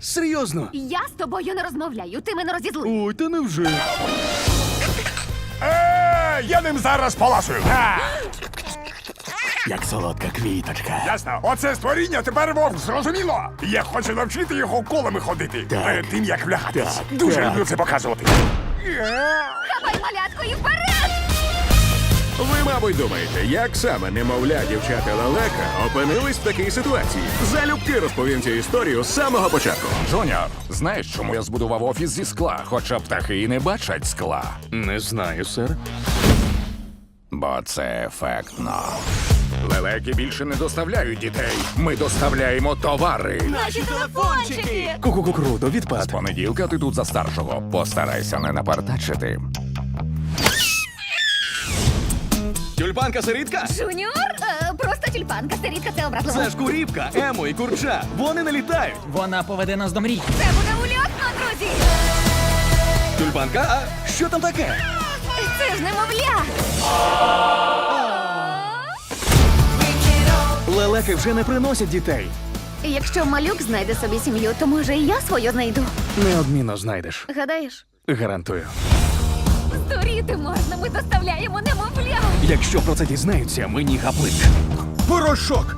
Серйозно? Я з тобою не розмовляю, ти мене розізлив. Ой, та невже. Е, я ним зараз поласую. А, Як солодка квіточка. ясно, оце створіння тепер вовк, зрозуміло. Я хочу навчити його колами ходити. Так. Перед тим як влягатись. Так, Дуже так. люблю це показувати. Давай малятко і вперед! Мабуть, думаєте, як саме немовля дівчата лелека опинились в такій ситуації? Залюбки розповім цю історію з самого початку. Джуніор, знаєш, чому я збудував офіс зі скла, хоча птахи і не бачать скла? Не знаю, сер. Бо це ефектно. Лелеки більше не доставляють дітей. Ми доставляємо товари. Наші телефончики! Ку-ку-ку круто, З відпад. понеділка ти тут за старшого. Постарайся не напартачити. Тюльпанка сирітка? Жуніор? Е, просто тюльпанка, старітка, це образливо. Це ж куріпка, емо і курча. Вони не літають. Вона поведе нас до мрій. Це буде ульотно, друзі! Тюльпанка, а що там таке? Це ж немовля! Лелеки вже не приносять дітей. Якщо малюк знайде собі сім'ю, то може і я свою знайду. Неодмінно знайдеш. Гадаєш? Гарантую. Здуріти можна, ми доставляємо немовля! Якщо про це дізнаються, мені гаплик. Порошок!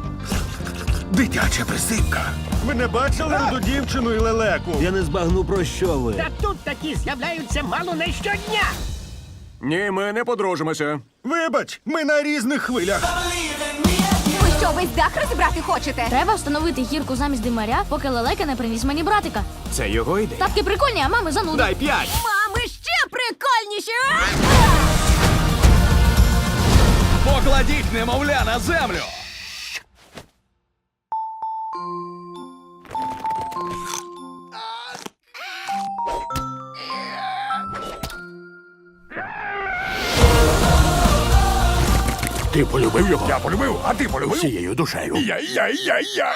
Дитяча присипка. Ви не бачили руду дівчину і лелеку? Я не збагну про що ви. Та тут такі з'являються мало не щодня. Ні, ми не подружимося. Вибач, ми на різних хвилях. Ви що, весь дах розібрати хочете? Треба встановити гірку замість димаря, поки лелека не приніс мені братика. Це його ідея. Тапки прикольні, а мами зануди. Дай п'ять. Покладіть немовля на землю. Ти полюбив його? Я полюбив, а ти полюбив? Всією душею. Я, я, я, я.